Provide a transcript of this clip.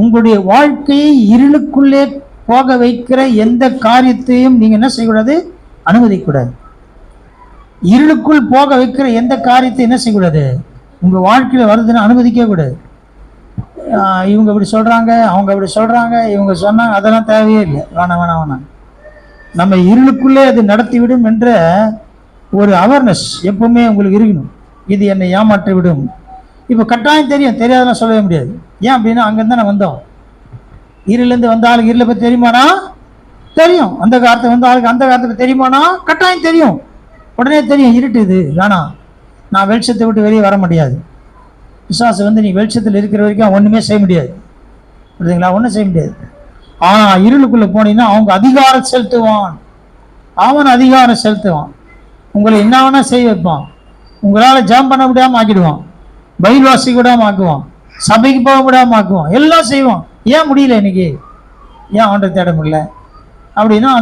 உங்களுடைய வாழ்க்கையை இருளுக்குள்ளே போக வைக்கிற எந்த காரியத்தையும் நீங்கள் என்ன செய்யக்கூடாது? அனுமதிக்கக்கூடாது. இருளுக்குள் போக வைக்கிற எந்த காரியத்தை என்ன செய்யக்கூடாது? உங்கள் வாழ்க்கையில் வருதுன்னு அனுமதிக்க கூடாது இவங்க இப்படி சொல்கிறாங்க அவங்க இப்படி சொல்கிறாங்க இவங்க சொன்னாங்க அதெல்லாம் தேவையே இல்லை. வேணாம் வேணாம் வேணாம். நம்ம இருளுக்குள்ளே அது நடத்திவிடும் என்ற ஒரு அவேர்னஸ் எப்பவுமே உங்களுக்கு இருக்கணும். இது என்னை ஏமாற்றி விடும் இப்போ கட்டாயம் தெரியும் தெரியாதெல்லாம் சொல்லவே முடியாது. ஏன் அப்படின்னா அங்கேருந்து நான் வந்தோம். இருளிலேருந்து வந்த ஆளுக்கு இருளை பற்றி தெரியுமானா தெரியும். அந்த காலத்தை வந்த ஆளுக்கு அந்த காலத்தை தெரியுமானா கட்டாயம் தெரியும். உடனே தெரியும் இருட்டு இது. வேணாம் நான் வெளிச்சத்தை விட்டு வெளியே வர முடியாது. விசுவாசம் வந்து நீ வெளிச்சத்தில் இருக்கிற வரைக்கும் ஒன்றுமே செய்ய முடியாது. புரியுதுங்களா? ஒன்றும் செய்ய முடியாது. ஆனால் இருளுக்குள்ளே போனீங்கன்னா அவங்க அதிகாரம் செலுத்துவான். அவன் அதிகாரம் செலுத்துவான். உங்களை என்ன வேணால் செய்ய வைப்பான். உங்களால் ஜாம் பண்ண முடியாமல் ஆக்கிடுவான். பயில்வாசி கூட ஆக்குவான். சபைக்கு போக விடாம ஆக்குவோம். எல்லாம் செய்வோம். ஏன் முடியல இன்னைக்கு? ஏன் அவன்கிட்ட தேட முடியல? அப்படின்னா